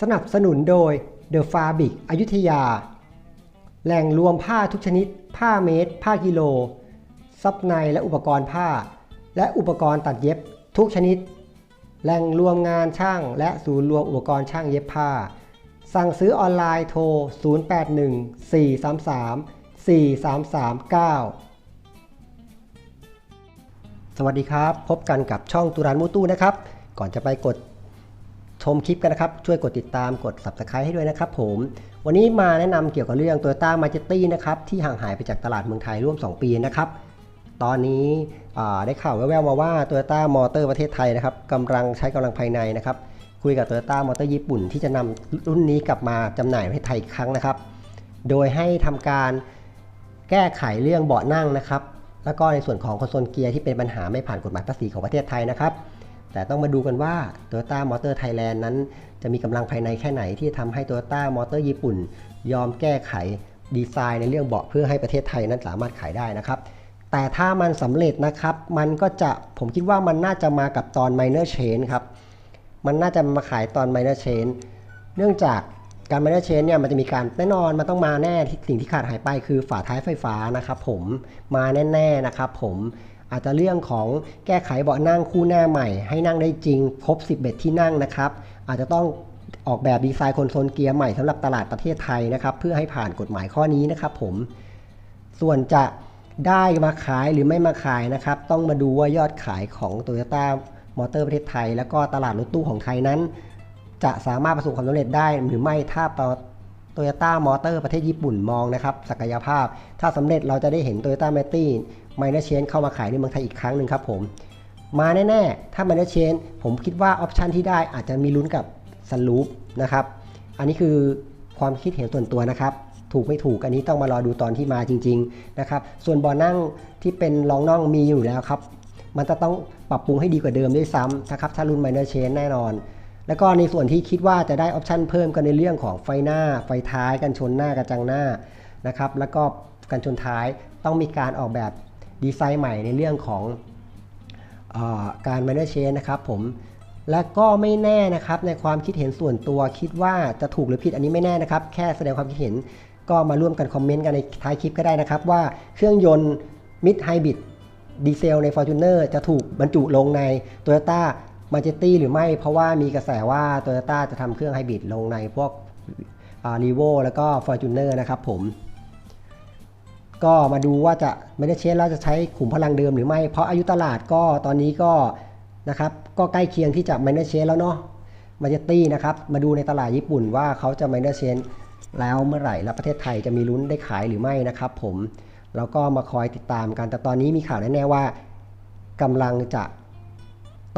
สนับสนุนโดย The Fabric อยุธยา แหล่งรวมผ้าทุกชนิด ผ้าเมตร ผ้ากิโล ซับในและอุปกรณ์ผ้า และอุปกรณ์ตัดเย็บทุกชนิด แหล่งรวมงานช่าง และศูนย์รวมอุปกรณ์ช่างเย็บผ้า สั่งซื้อออนไลน์โทร 0814334339สวัสดีครับ พบกันกับช่องตุรานมูตู้นะครับ ก่อนจะไปกด ชมคลิปกันนะครับ ช่วยกดติดตามกด subscribe ให้ด้วยนะครับผม วันนี้มาแนะนำเกี่ยวกับเรื่อง Toyota m a j e t i นะครับ ที่ห่างหายไปจากตลาดเมืองไทยร่วม 2 ปีนะครับ ตอนนี้ได้ข่าวแว่วๆมาว่า Toyota Motor ประเทศไทยนะครับกำลังใช้กำลังภายในนะครับ คุยกับ Toyota Motor ญี่ปุ่น ที่จะนำรุ่นนี้กลับมาจำหน่ายประเทศไทยอีกครั้งนะครับ โดยให้ทำการแก้ไขเรื่องเบาะนั่งนะครับ แล้วก็ในส่วนของคอนโซลเกียร์ที่เป็นปัญหาไม่ผ่านกฎหมายภาษีของประเทศไทยนะครับ แต่ต้องมาดูกันว่า Toyota Motor Thailand นั้น จะมีกำลังภายในแค่ไหนที่ทำให้ Toyota Motor ญี่ปุ่น ยอมแก้ไขดีไซน์ในเรื่องเบาะเพื่อให้ประเทศไทยนั้นสามารถขายได้นะครับ แต่ถ้ามันสำเร็จนะครับ มันก็จะผมคิดว่ามันน่าจะมากับตอน minor change ครับ มันน่าจะมาขายตอน minor change เนื่องจากการ minor change เนี่ยมันจะมีการแน่นอนมันต้องมาแน่สิ่งที่ขาดหายไปคือฝาท้ายไฟฟ้านะครับผมมาแน่ๆนะครับผม อาจจะเรื่องของแก้ไขเบาะนั่งคู่หน้าใหม่ ให้นั่งได้จริงครบ11 ที่นั่งนะครับ อาจจะต้องออกแบบดีไซน์คอนโซลเกียร์ใหม่สำหรับตลาดประเทศไทยนะครับเพื่อให้ผ่านกฎหมายข้อนี้นะครับผมส่วนจะได้มาขายหรือไม่มาขายนะครับ ต้องมาดูว่ายอดขายของ Toyota Motor ประเทศไทย แล้วก็ตลาดรถตู้ของไทยนั้น จะสามารถประสบความสำเร็จได้หรือไม่ถ้า โตโยต้ามอเตอร์ประเทศญี่ปุ่นมองนะครับ ศักยภาพ ถ้าสำเร็จเราจะได้เห็น Toyota m a t i ไมเนเชนเข้ามาขายในเมืองไทยอีกครั้งหนึ่งครับผม มาแน่ ๆ ถ้าไมเนเชนผมคิดว่าออปชันที่ได้อาจจะมีลุ้นกับซันลูปนะครับ อันนี้คือความคิดเห็นส่วนตัวนะครับ ถูกไม่ถูกอันนี้ต้องมารอดูตอนที่มาจริง ๆ นะครับ ส่วนบอนั่งที่เป็นรองน่องมีอยู่แล้วครับ มันจะต้องปรับปรุงให้ดีกว่าเดิมด้วยซ้ำนะครับ ถ้ารุ่น minor change แน่นอน แล้วก็ในส่วนที่คิดว่าจะได้ออปชันเพิ่มกันในเรื่องของไฟหน้า ไฟท้ายกันชนหน้ากระจังหน้านะครับ แล้วก็กันชนท้ายต้องมีการออกแบบดีไซน์ใหม่ในเรื่องของออการ minor change นะครับผมและก็ไม่แน่นะครับในความคิดเห็นส่วนตัวคิดว่าจะถูกหรือผิดอันนี้ไม่แน่นะครับ แค่แสดงความคิดเห็นก็มาร่วมกันคอมเมนต์กันในท้ายคลิปก็ได้นะครับ ว่าเครื่องยนต์มิดไฮบริดดีเซลใน Fortuner จะถูกบรรจุลงใน Toyota m a j e t i หรือไม่เพราะว่ามีกระแสว่า Toyota จะทำเครื่องไฮบริดลงในพวกรีโวแล้วก็ Fortuner นะครับผม ก็มาดูว่าจะไม่ได้เชนแล้วจะใช้ขุมพลังเดิมหรือไม่ เพราะอายุตลาดก็ตอนนี้ก็นะครับก็ใกล้เคียงที่จะไมเนอร์เชนแล้วเนาะมาเจตี้นะครับมาดูในตลาดญี่ปุ่นว่าเขาจะไมเนอร์เชนแล้วเมื่อไหร่แล้วประเทศไทยจะมีลุ้นได้ขายหรือไม่นะครับผมแล้วก็มาคอยติดตามกัน แต่ตอนนี้มีข่าวแน่ๆว่ากำลังจะ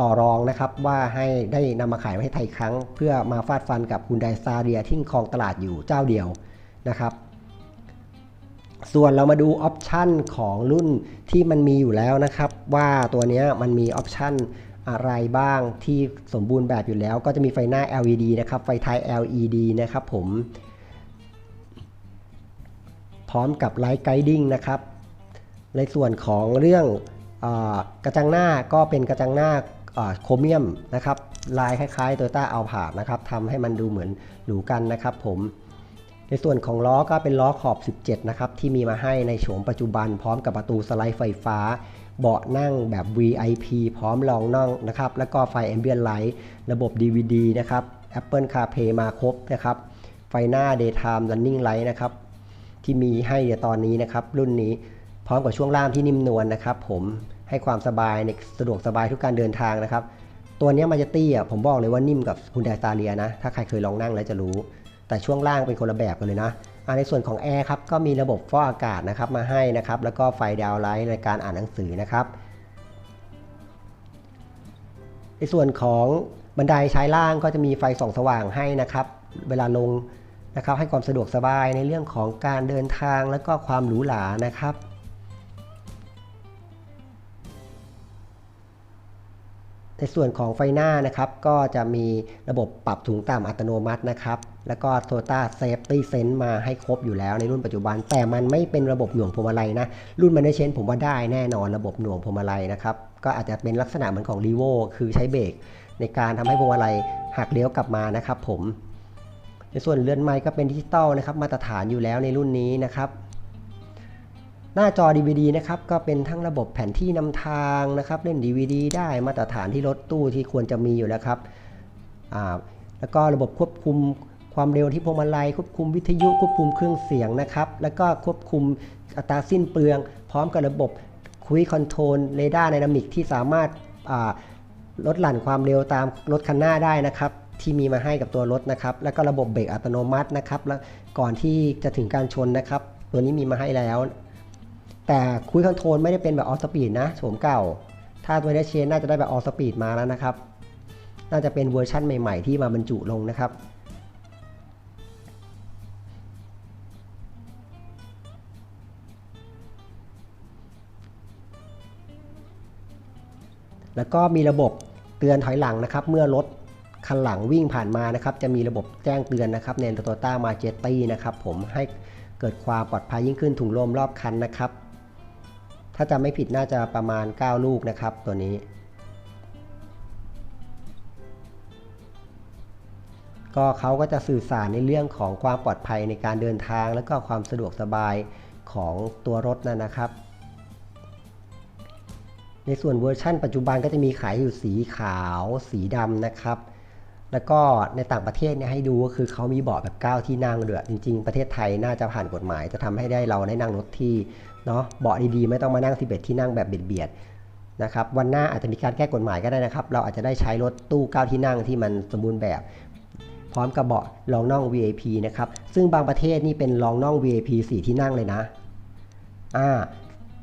ต่อรองนะครับว่าให้ได้นำมาขายประเทศไทยครั้ง เพื่อมาฟาดฟันกับคุณไดซาเรียที่ครองตลาดอยู่เจ้าเดียวนะครับ ส่วนเรามาดูออปชันของรุ่นที่มันมีอยู่แล้วนะครับ ว่าตัวนี้มันมีออปชันอะไรบ้างที่สมบูรณ์แบบอยู่แล้ว ก็จะมีไฟหน้า LED นะครับ ไฟท้าย LED นะครับผม พร้อมกับไลท์ไกดิ้งนะครับ ในส่วนของเรื่องอกระจังหน้าก็เป็นกระจังหน้า โครเมียมนะครับลายคล้ายๆ Toyota a l p a นะครับทำให้มันดูเหมือนหรูกันนะครับผมในส่วนของล้อก็เป็นล้อขอบ 17 นะครับ ที่มีมาให้ในโฉมปัจจุบันพร้อมกับประตูสไลด์ไฟฟ้า เบาะนั่งแบบ VIP พร้อมรองนั่งนะครับ แล้วก็ไฟ Ambient Light ระบบ DVD นะครับ Apple CarPlay มาครบนะครับ ไฟหน้า Daytime Running Light นะครับ ที่มีให้ในตอนนี้นะครับ รุ่นนี้พร้อมกับช่วงล่างที่นิ่มนวลนะครับผม ให้ความสบายในสะดวกสบายทุกการเดินทางนะครับ ตัวนี้มาจตี้อะผมบอกเลยว่านิ่มกับคุณไดสตาเลียนะ ถ้าใครเคยลองนั่งแล้วจะรู้ แต่ช่วงล่างเป็นคนละแบบกันเลยนะในส่วนของแอร์ครับก็มีระบบฟอกอากาศนะครับมาให้นะครับ แล้วก็ไฟดาวไลท์ในการอ่านหนังสือนะครับในส่วนของบันไดใช้ล่างก็จะมีไฟส่องสว่างให้นะครับ เวลาลงนะครับให้ความสะดวกสบายในเรื่องของการเดินทางและก็ความหรูหรานะครับ ในส่วนของไฟหน้านะครับ ก็จะมีระบบปรับถุงต่ำอัตโนมัตินะครับ แล้วก็ Toyota Safety Sense มาให้ครบอยู่แล้วในรุ่นปัจจุบัน แต่มันไม่เป็นระบบหน่วงพวงมาลัยนะ รุ่นมันได้เชนผมว่าได้แน่นอนระบบหน่วงพวงมาลัยนะครับ ก็อาจจะเป็นลักษณะเหมือนของ r e v o คือใช้เบรกในการทำให้พวงมาลัยหักเลี้ยวกลับมานะครับผม ในส่วนเรือนไม้ก็เป็นดิจิตอลนะครับ มาตรฐานอยู่แล้วในรุ่นนี้นะครับ หน้าจอ DVD นะครับก็เป็นทั้งระบบแผนที่นำทางนะครับเล่น DVD ได้มาตรฐานที่รถตู้ที่ควรจะมีอยู่แล้วครับแล้วก็ระบบควบคุมความเร็วที่พวงมาลัยควบคุมวิทยุควบคุมเครื่องเสียงนะครับแล้วก็ควบคุมอัตราสิ้นเปลือง พร้อมกับระบบคุยคอนโทรลเรดาร์ไดนามิกที่สามารถลดหลั่นความเร็วตามรถคันหน้าได้นะครับที่มีมาให้กับตัวรถนะครับ แล้วก็ระบบเบรกอัตโนมัตินะครับ แล้วก่อนที่จะถึงการชนนะครับ ตัวนี้มีมาให้แล้ว แต่คุยคอนโทรลไม่ได้เป็นแบบออสปีดนะโฉมเก่า ถ้าตัวเดชเชนน่าจะได้แบบออสปีดมาแล้วนะครับ น่าจะเป็นเวอร์ชั่นใหม่ ๆ ที่มาบรรจุลงนะครับแล้วก็มีระบบเตือนถอยหลังนะครับ เมื่อรถคันหลังวิ่งผ่านมานะครับ จะมีระบบแจ้งเตือนนะครับใน Toyota m a j e t i นะครับ ผมให้เกิดความปลอดภัยยิ่งขึ้นถุงลมรอบคันนะครับ ถ้าจำไม่ผิดน่าจะประมาณ 9 ลูกนะครับตัวนี้ ก็เขาก็จะสื่อสารในเรื่องของความปลอดภัยในการเดินทาง แล้วก็ความสะดวกสบายของตัวรถนั่นนะครับ ในส่วนเวอร์ชั่น ปัจจุบันก็จะมีขายอยู่สีขาวสีดำนะครับแล้วก็ในต่างประเทศเนี่ยให้ดูก็คือเขามีเบาะแบบ 9 ที่นั่งด้วยจริง ๆ ประเทศไทยน่าจะผ่านกฎหมาย จะทำให้ได้เราได้นั่งรถที่ เนาะเบาะดีๆ ไม่ต้องมานั่ง 11 ที่นั่งแบบเบียดๆนะครับวันหน้าอาจจะมีการแก้กฎหมายก็ได้นะครับ เราอาจจะได้ใช้รถตู้ 9 ที่นั่งที่มันสมบูรณ์แบบ พร้อมกับเบาะรองน่อง VIP นะครับซึ่งบางประเทศนี่เป็นรองน่อง VIP 4 ที่นั่งเลยนะอ่า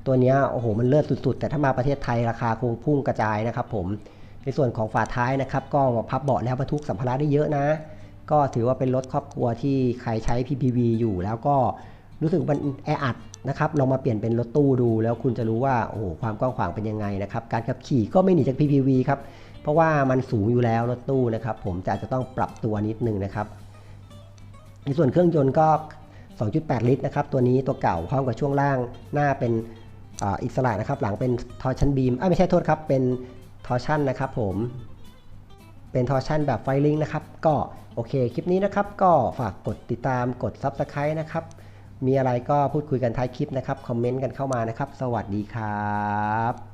ตัวนี้โอ้โหมันเลิศสุดๆ แต่ถ้ามาประเทศไทยราคาคงพุ่งกระจายนะครับผมในส่วนของฝาท้ายนะครับก็พับเบาะแล้วบรรทุกสัมภาระได้เยอะนะ ก็ถือว่าเป็นรถครอบครัวที่ใครใช้ PPV อยู่แล้วก็ รู้สึกมันแออัดนะครับลองมาเปลี่ยนเป็นรถตู้ดู แล้วคุณจะรู้ว่าโอ้โหความกว้างขวางเป็นยังไงนะครับการขับขี่ก็ไม่หนีจาก PPV ครับเพราะว่ามันสูงอยู่แล้วรถตู้นะครับผมจะอาจจะต้องปรับตัวนิดนึงนะครับ ในส่วนเครื่องยนต์ก็ 2.8 ลิตรนะครับตัวนี้ตัวเก่าพร้อมกับช่วงล่างหน้าเป็นอ,อิสระนะครับหลังเป็นทอร์ชันบีมไม่ใช่โทษครับเป็นทอร์ชันนะครับผมเป็นทอร์ชันแบบไฟลิงนะครับก็โอเคคลิปนี้นะครับก็ฝากกดติดตามกด Subscribe นะครับ มีอะไรก็พูดคุยกันท้ายคลิปนะครับ คอมเมนต์กันเข้ามานะครับ สวัสดีครับ